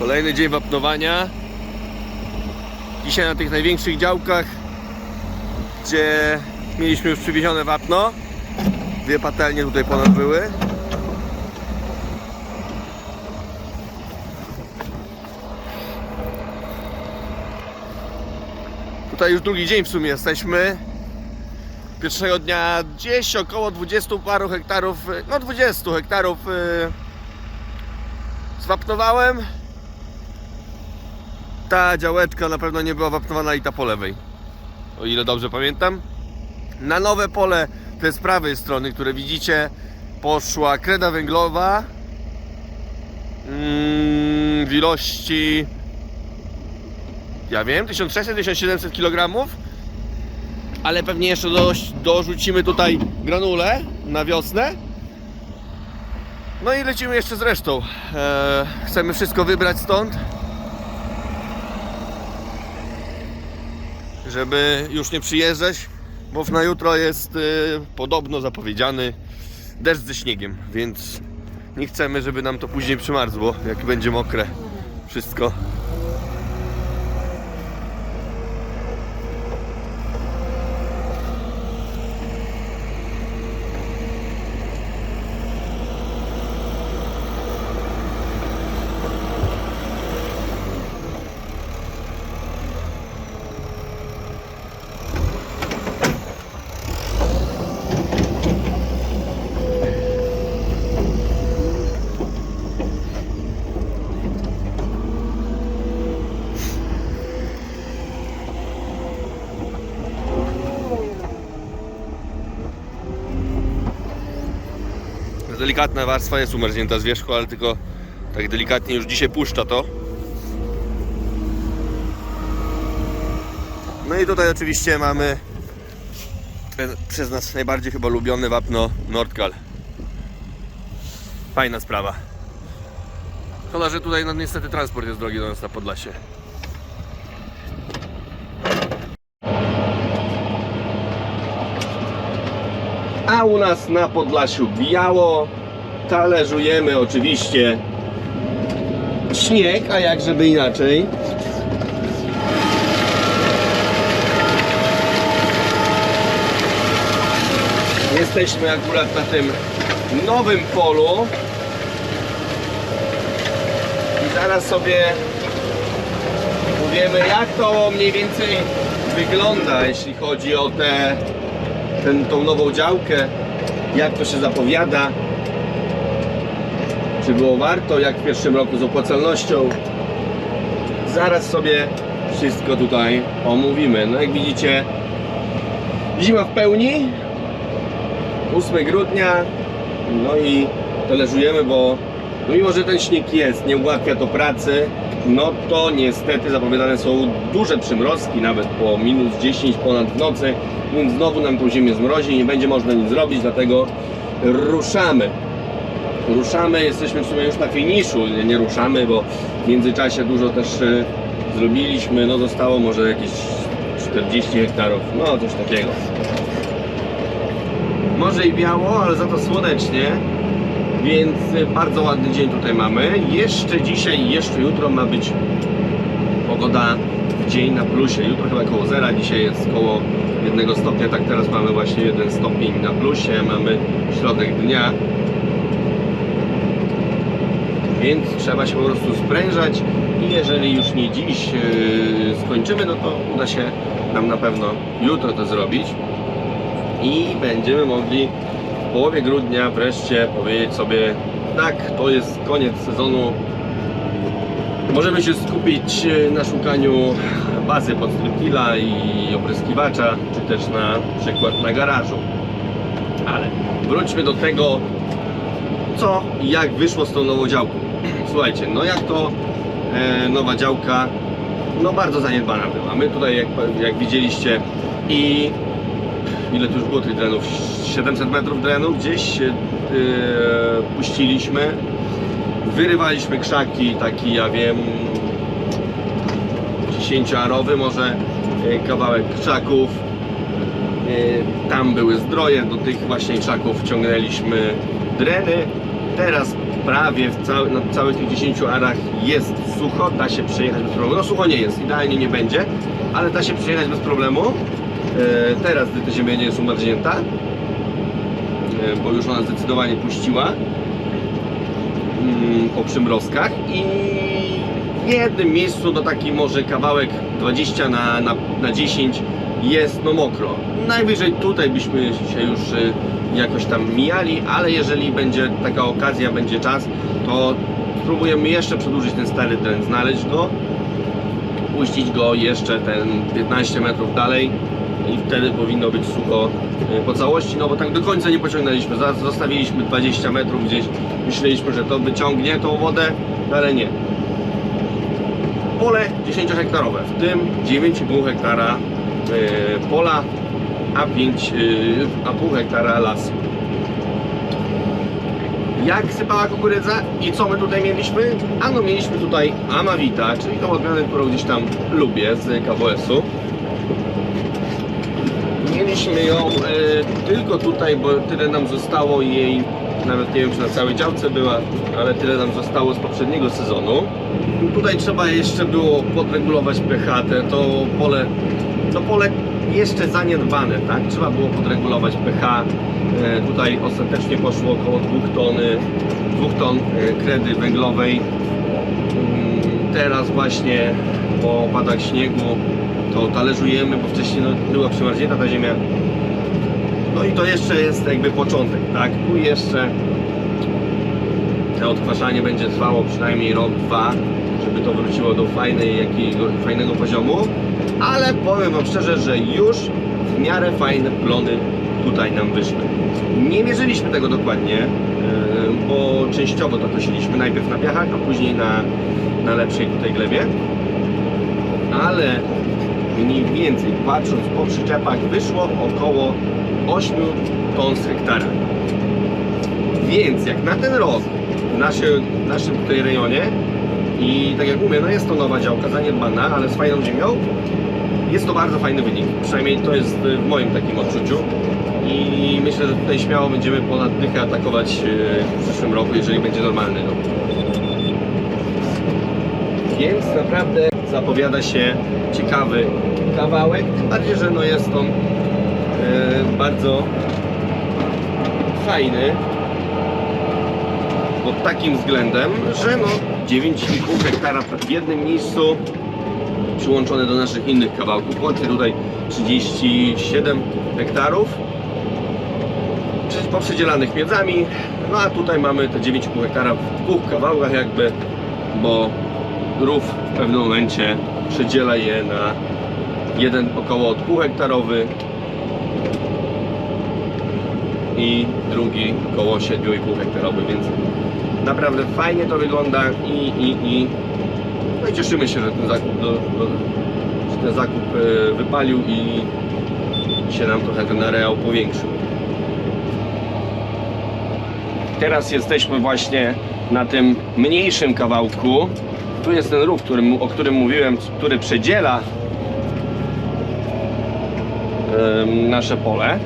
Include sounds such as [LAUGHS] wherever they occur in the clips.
Kolejny dzień wapnowania. Dzisiaj na tych największych działkach, gdzie mieliśmy już przywiezione wapno. Dwie patelnie tutaj ponad były. Tutaj już drugi dzień w sumie jesteśmy. Pierwszego dnia gdzieś około 20 paru hektarów, no 20 hektarów y, zwapnowałem. Ta działeczka na pewno nie była wapnowana i ta po lewej. O ile dobrze pamiętam. Na nowe pole, jest z prawej strony, które widzicie, poszła kreda węglowa mm, w ilości ja wiem, 1600-1700 kg ale pewnie jeszcze dość, dorzucimy tutaj granule na wiosnę no i lecimy jeszcze z resztą eee, chcemy wszystko wybrać stąd żeby już nie przyjeżdżać bo na jutro jest y, podobno zapowiedziany deszcz ze śniegiem więc nie chcemy, żeby nam to później przymarzło jak będzie mokre wszystko Delikatna warstwa jest umarznięta z wierzchu, ale tylko tak delikatnie już dzisiaj puszcza to. No i tutaj oczywiście mamy przez nas najbardziej chyba lubione wapno Nordkal. Fajna sprawa. Szkoda, że tutaj no, niestety transport jest drogi do nas na Podlasie. A u nas na Podlasiu biało. Talerzujemy oczywiście śnieg, a jak żeby inaczej. Jesteśmy akurat na tym nowym polu. I zaraz sobie powiemy jak to mniej więcej wygląda, jeśli chodzi o te ten, tą nową działkę, jak to się zapowiada, czy było warto, jak w pierwszym roku z opłacalnością. Zaraz sobie wszystko tutaj omówimy. No jak widzicie, zima w pełni, 8 grudnia, no i talerzujemy, bo no mimo, że ten śnieg jest, nie ułatwia to pracy, no to niestety zapowiadane są duże przymrozki, nawet po minus 10 ponad w nocy, więc znowu nam tą ziemię zmrozi i nie będzie można nic zrobić, dlatego ruszamy. Ruszamy, jesteśmy w sumie już na finiszu, nie, nie ruszamy, bo w międzyczasie dużo też y, zrobiliśmy, no zostało może jakieś 40 hektarów, no coś takiego. Może i biało, ale za to słonecznie, więc y, bardzo ładny dzień tutaj mamy. Jeszcze dzisiaj jeszcze jutro ma być pogoda w dzień na plusie. Jutro chyba koło zera, dzisiaj jest koło jednego stopnia, tak teraz mamy właśnie jeden stopień na plusie, mamy środek dnia. Więc trzeba się po prostu sprężać i jeżeli już nie dziś yy, skończymy, no to uda się nam na pewno jutro to zrobić i będziemy mogli połowie grudnia wreszcie powiedzieć sobie tak, to jest koniec sezonu. Możemy się skupić e, na szukaniu bazy pod striptila i opryskiwacza czy też na przykład na garażu. Ale wróćmy do tego co i jak wyszło z tą nową działką. Słuchajcie, no jak to e, nowa działka no bardzo zaniedbana była. My tutaj jak, jak widzieliście i ile tu już było tych drenów? 700 metrów drenu gdzieś yy, puściliśmy. Wyrywaliśmy krzaki, taki ja wiem 10-arowy może yy, kawałek krzaków. Yy, tam były zdroje, do tych właśnie krzaków ciągnęliśmy dreny. Teraz prawie w na całych tych 10 arach jest sucho, da się przejechać bez problemu. No sucho nie jest, idealnie nie będzie, ale da się przejechać bez problemu. E, teraz, gdy ta ziemia nie jest umarznięta, e, bo już ona zdecydowanie puściła mm, po przymrozkach i w jednym miejscu do taki może kawałek 20 na, na, na 10 jest no mokro. Najwyżej tutaj byśmy się już y, jakoś tam mijali, ale jeżeli będzie taka okazja, będzie czas, to spróbujemy jeszcze przedłużyć ten stary teren, znaleźć go, puścić go jeszcze ten 15 metrów dalej i wtedy powinno być sucho y, po całości, no bo tak do końca nie pociągnęliśmy, zostawiliśmy 20 metrów gdzieś, myśleliśmy, że to wyciągnie tą wodę, ale nie. Pole 10 hektarowe, w tym 9,5 hektara y, pola, a 5, y, a hektara lasu. Jak sypała kukurydza i co my tutaj mieliśmy? Ano mieliśmy tutaj Amavita, czyli tą odmianę, którą gdzieś tam lubię z KWS-u. Mieliśmy ją e, tylko tutaj, bo tyle nam zostało jej, nawet nie wiem czy na całej działce była, ale tyle nam zostało z poprzedniego sezonu. Tutaj trzeba jeszcze było podregulować pH, to pole, to pole jeszcze zaniedbane, tak? Trzeba było podregulować pH. E, tutaj ostatecznie poszło około 2 tony, 2 ton e, kredy węglowej. Mm, Teraz właśnie po opadach śniegu to talerzujemy, bo wcześniej no, była przymarznięta ta ziemia. No i to jeszcze jest jakby początek, tak? Tu jeszcze to odkwaszanie będzie trwało przynajmniej rok, dwa, żeby to wróciło do fajnej, jakiego, fajnego poziomu. Ale powiem Wam szczerze, że już w miarę fajne plony tutaj nam wyszły. Nie mierzyliśmy tego dokładnie, yy, bo częściowo to kosiliśmy najpierw na piachach, a później na, na lepszej tutaj glebie. Ale mniej więcej patrząc po przyczepach wyszło około 8 ton z hektara. Więc jak na ten rok w naszym, w naszym tutaj rejonie i tak jak mówię, no jest to nowa działka, zaniedbana, ale z fajną ziemią, jest to bardzo fajny wynik. Przynajmniej to jest w moim takim odczuciu. I myślę, że tutaj śmiało będziemy ponad dychę atakować e, w przyszłym roku, jeżeli będzie normalny rok. Więc naprawdę zapowiada się ciekawy kawałek, tym bardziej, że no jest on e, bardzo fajny pod takim względem, że no 9,5 hektara w jednym miejscu przyłączone do naszych innych kawałków. Łącznie tutaj 37 hektarów poprzedzielanych miedzami. No a tutaj mamy te 9,5 hektara w dwóch kawałkach jakby, bo rów w pewnym momencie przedziela je na jeden około 2 hektarowy i drugi około 7,5 hektarowy, więc naprawdę fajnie to wygląda i, i, i, no i cieszymy się, że ten zakup, do, do, że ten zakup e, wypalił i się nam trochę ten areał powiększył. Teraz jesteśmy właśnie na tym mniejszym kawałku. Tu jest ten rów, którym, o którym mówiłem, który przedziela nasze pole.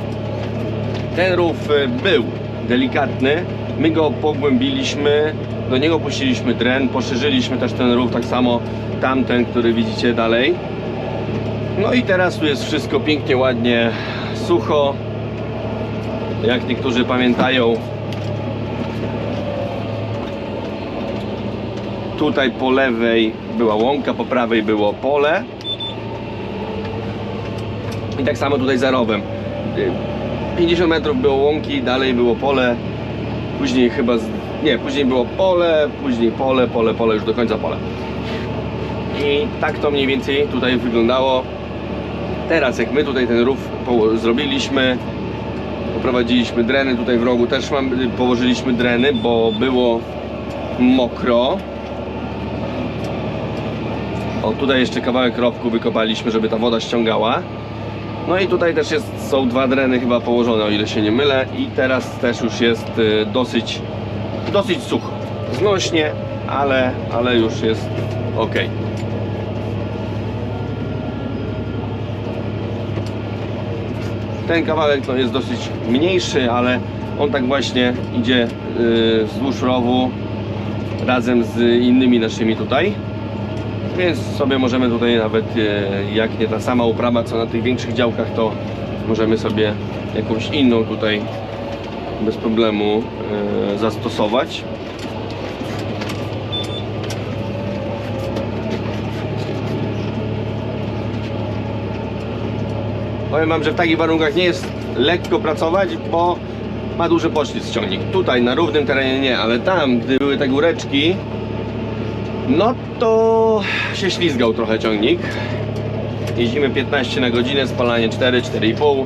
Ten rów e, był delikatny, my go pogłębiliśmy, do niego puściliśmy dren, poszerzyliśmy też ten rów, tak samo tamten, który widzicie dalej. No i teraz tu jest wszystko pięknie, ładnie, sucho. Jak niektórzy pamiętają, tutaj po lewej była łąka, po prawej było pole. I tak samo tutaj za rowem. Y, 50 metrów było łąki, dalej było pole. Później chyba, z... nie, później było pole, później pole, pole, pole, już do końca pole. I tak to mniej więcej tutaj wyglądało. Teraz jak my tutaj ten rów zrobiliśmy, poprowadziliśmy dreny, tutaj w rogu też mam, położyliśmy dreny, bo było mokro. O, tutaj jeszcze kawałek rowku wykopaliśmy, żeby ta woda ściągała. No i tutaj też jest, są dwa dreny chyba położone, o ile się nie mylę. I teraz też już jest y, dosyć, dosyć sucho. Znośnie, ale, ale już jest ok. Ten kawałek to jest dosyć mniejszy, ale On tak właśnie idzie y, wzdłuż rowu razem z innymi naszymi tutaj. Więc sobie możemy tutaj nawet, e, jak nie ta sama uprawa co na tych większych działkach, to możemy sobie jakąś inną tutaj bez problemu e, zastosować. Powiem Wam, że w takich warunkach nie jest lekko pracować, bo ma duży poślizg ciągnik. Tutaj na równym terenie nie, ale tam, gdy były te góreczki, no to się ślizgał trochę ciągnik. Jeździmy 15 na godzinę, spalanie 4, 4,5.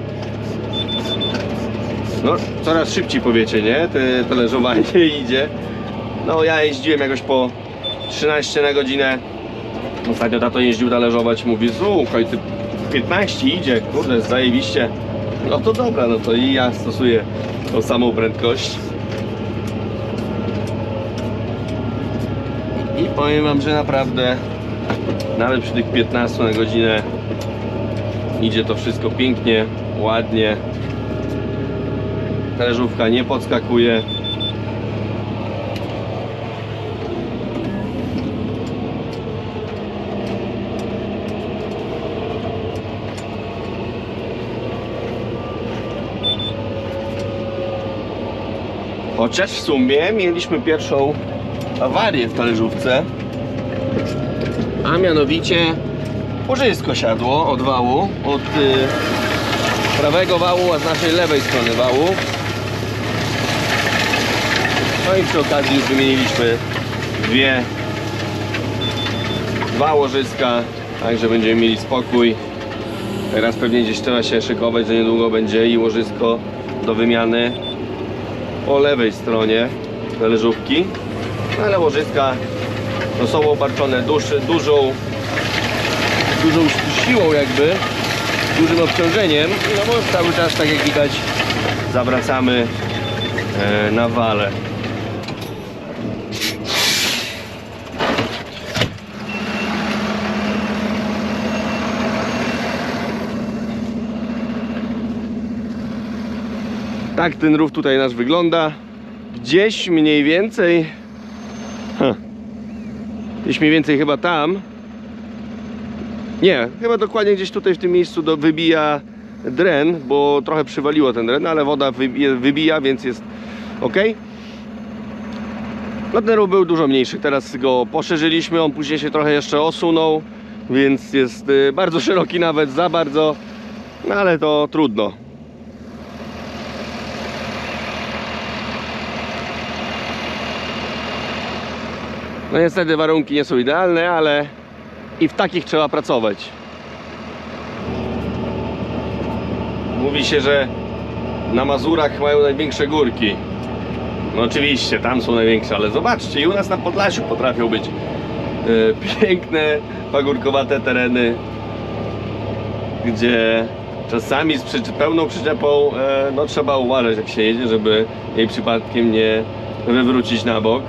No, coraz szybciej powiecie, nie? Te, to leżowanie [LAUGHS] idzie. No, ja jeździłem jakoś po 13 na godzinę. Ostatnio tato jeździł tależować, mówi, słuchaj, ty 15 idzie, kurde, zajebiście. No to dobra, no to i ja stosuję tą samą prędkość. Powiem wam, że naprawdę nawet przy tych 15 na godzinę idzie to wszystko pięknie, ładnie. Talerzówka nie podskakuje. Chociaż w sumie mieliśmy pierwszą awarię w talerzówce. A mianowicie łożysko siadło od wału, od y, prawego wału, a z naszej lewej strony wału. No i przy okazji już wymieniliśmy dwie, dwa łożyska, także będziemy mieli spokój. Teraz pewnie gdzieś trzeba się szykować, że niedługo będzie i łożysko do wymiany po lewej stronie talerzówki. Ale łożyska no, są obarczone duży, dużą, dużą siłą jakby, dużym obciążeniem. No bo cały czas, tak jak widać, zawracamy e, na wale. Tak ten rów tutaj nasz wygląda. Gdzieś mniej więcej. Gdzieś mniej więcej chyba tam. Nie, chyba dokładnie gdzieś tutaj w tym miejscu do, wybija dren, bo trochę przywaliło ten dren, ale woda wybija, wybija więc jest ok. No ten rów był dużo mniejszy, teraz go poszerzyliśmy, on później się trochę jeszcze osunął, więc jest y, bardzo [LAUGHS] szeroki nawet, za bardzo, no ale to trudno. No niestety warunki nie są idealne, ale i w takich trzeba pracować. Mówi się, że na Mazurach mają największe górki. No oczywiście, tam są największe, ale zobaczcie, i u nas na Podlasiu potrafią być e, [LAUGHS] piękne, pagórkowate tereny, gdzie czasami z pełną przyczepą e, no, trzeba uważać jak się jedzie, żeby jej przypadkiem nie wywrócić na bok.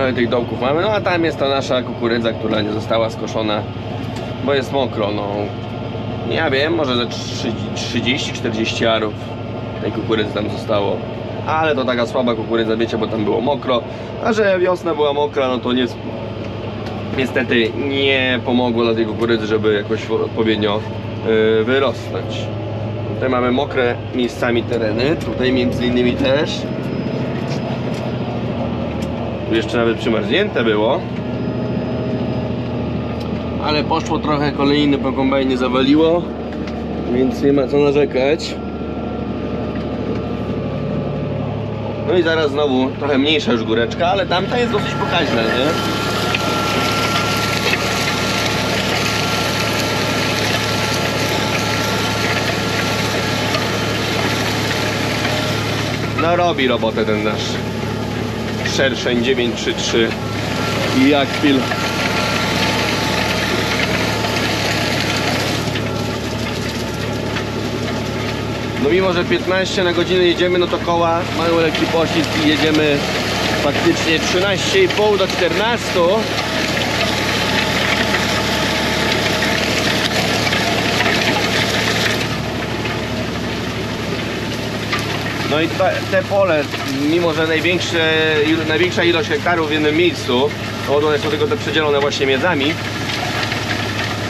Trochę tych dołków mamy, no a tam jest ta nasza kukurydza, która nie została skoszona, bo jest mokro, no. Ja wiem, może ze 30-40 arów tej kukurydzy tam zostało. Ale to taka słaba kukurydza, wiecie, bo tam było mokro. A że wiosna była mokra, no to nie, niestety nie pomogło dla tej kukurydzy, żeby jakoś odpowiednio yy, wyrosnąć. Tutaj mamy mokre miejscami tereny, tutaj między innymi też. Jeszcze nawet przymarznięte było. Ale poszło trochę kolejny po kombajnie zawaliło, więc nie ma co narzekać. No i zaraz znowu trochę mniejsza już góreczka, ale tamta jest dosyć pokaźna, nie? No robi robotę ten nasz szerszeń 933 i jak chwil. No mimo, że 15 na godzinę jedziemy, no to koła mają lekki poślizg i jedziemy faktycznie 13,5 do 14. No i te, te pole, mimo że największe, największa ilość hektarów w jednym miejscu, bo one są tylko te przedzielone właśnie miedzami,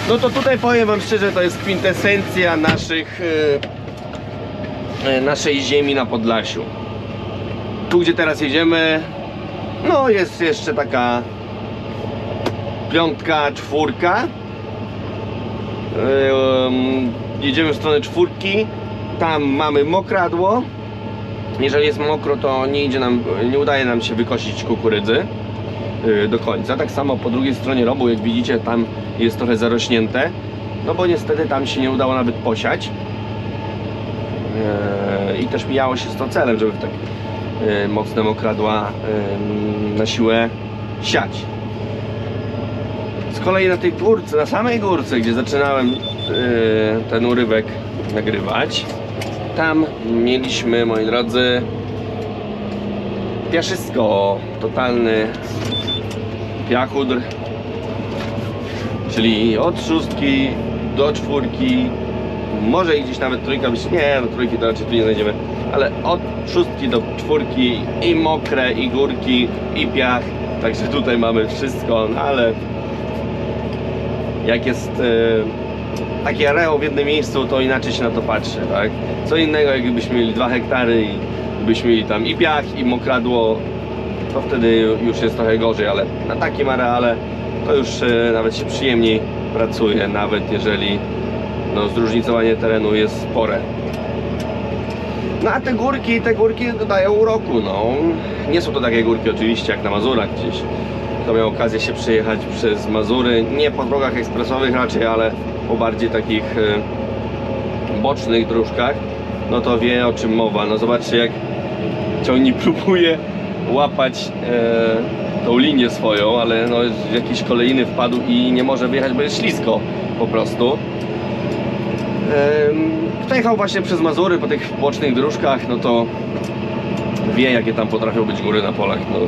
no to tutaj powiem Wam szczerze, to jest kwintesencja naszych, e, e, naszej ziemi na Podlasiu. Tu, gdzie teraz jedziemy, no jest jeszcze taka piątka, czwórka. E, Jedziemy w stronę czwórki, tam mamy mokradło. Jeżeli jest mokro, to nie idzie nam, nie udaje nam się wykosić kukurydzy y, do końca. Tak samo po drugiej stronie robu, jak widzicie, tam jest trochę zarośnięte. No bo niestety tam się nie udało nawet posiać. Eee, I też mijało się z to celem, żeby tak e, mocne mokradła em, na siłę siać. Z kolei na tej górce, na samej górce, gdzie zaczynałem ten urywek nagrywać, tam mieliśmy, moi drodzy, piaszysko, totalny piachudr, czyli od szóstki do czwórki, może i gdzieś nawet trójka być, nie, no trójki to raczej tu nie znajdziemy, ale od szóstki do czwórki i mokre, i górki, i piach, także tutaj mamy wszystko, no ale jak jest e, takie areo w jednym miejscu, to inaczej się na to patrzy, tak? Co innego, jakbyśmy mieli dwa hektary i byśmy mieli tam i piach, i mokradło, to wtedy już jest trochę gorzej, ale na takim areale to już e, nawet się przyjemniej pracuje, nawet jeżeli no, zróżnicowanie terenu jest spore. No a te górki, te górki dodają uroku, no. Nie są to takie górki oczywiście jak na Mazurach gdzieś. Kto miał okazję się przejechać przez Mazury, nie po drogach ekspresowych raczej, ale po bardziej takich e, bocznych dróżkach, no to wie o czym mowa. No zobaczcie jak ciągnik [LAUGHS] próbuje łapać e, tą linię swoją, ale no jakiś kolejny wpadł i nie może wyjechać, bo jest ślisko po prostu. Em, Kto jechał właśnie przez Mazury po tych bocznych dróżkach, no to wie jakie tam potrafią być góry na polach. No,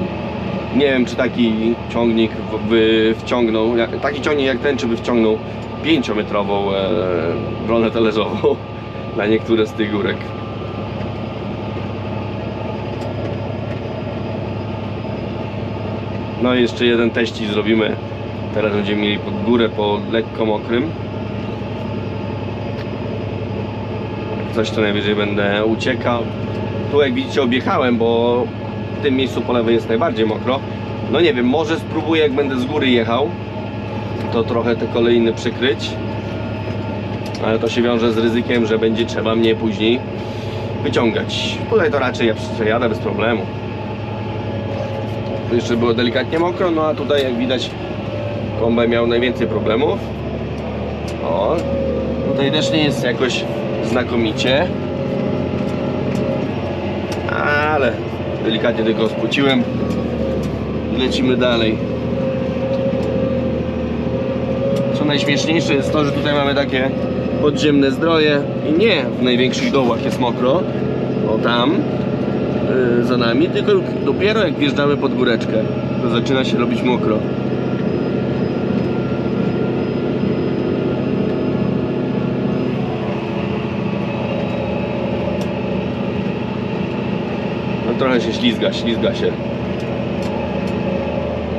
nie wiem czy taki ciągnik by wciągnął, jak- taki ciągnik jak ten, czy by wciągnął 5-metrową e, bronę talerzową [LAUGHS] na niektóre z tych górek. No i jeszcze jeden teścik zrobimy. Teraz będziemy mieli pod górę po lekko mokrym. Coś to najwyżej będę uciekał. Tu jak widzicie objechałem, bo tym miejscu po lewej jest najbardziej mokro. No nie wiem, może spróbuję jak będę z góry jechał, to trochę te kolejny przykryć. Ale to się wiąże z ryzykiem, że będzie trzeba mnie później wyciągać. Tutaj to raczej ja przejadę bez problemu. Jeszcze było delikatnie mokro, no a tutaj jak widać kombaj miał najwięcej problemów. O, tutaj też nie jest jakoś znakomicie. Ale delikatnie tylko spłuciłem. Lecimy dalej. Co najśmieszniejsze jest to, że tutaj mamy takie podziemne zdroje i nie w największych dołach jest mokro, o tam yy, za nami, tylko dopiero jak wjeżdżamy pod góreczkę, to zaczyna się robić mokro. Trochę się ślizga, ślizga się.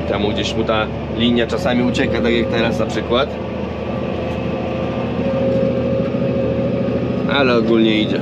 Temu gdzieś mu ta linia czasami ucieka, tak jak teraz na przykład. Ale ogólnie idzie.